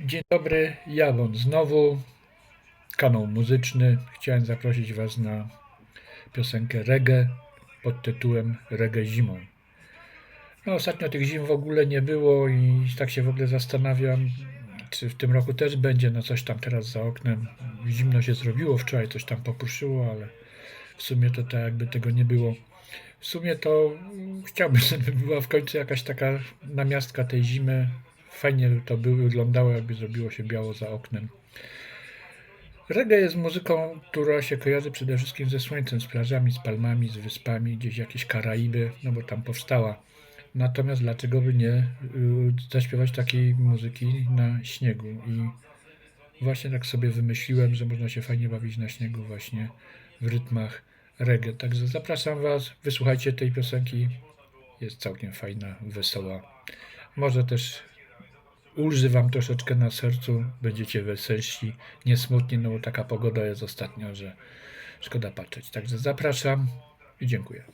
Dzień dobry, Jawon znowu, kanał muzyczny. Chciałem zaprosić Was na piosenkę reggae pod tytułem Reggae zimą. No, ostatnio tych zim w ogóle nie było i tak się w ogóle zastanawiam, czy w tym roku też będzie, no coś tam teraz za oknem. Zimno się zrobiło, wczoraj coś tam popuszyło, ale w sumie to tak jakby tego nie było. W sumie to chciałbym, żeby była w końcu jakaś taka namiastka tej zimy. Fajnie to by wyglądało, jakby zrobiło się biało za oknem. Reggae jest muzyką, która się kojarzy przede wszystkim ze słońcem, z plażami, z palmami, z wyspami, gdzieś jakieś Karaiby, no bo tam powstała. Natomiast dlaczego by nie y, zaśpiewać takiej muzyki na śniegu? I właśnie tak sobie wymyśliłem, że można się fajnie bawić na śniegu właśnie w rytmach reggae. Także zapraszam Was, wysłuchajcie tej piosenki. Jest całkiem fajna, wesoła. Może też ulży Wam troszeczkę na sercu, będziecie weselsi, nie smutni, no bo taka pogoda jest ostatnio, że szkoda patrzeć. Także zapraszam i dziękuję.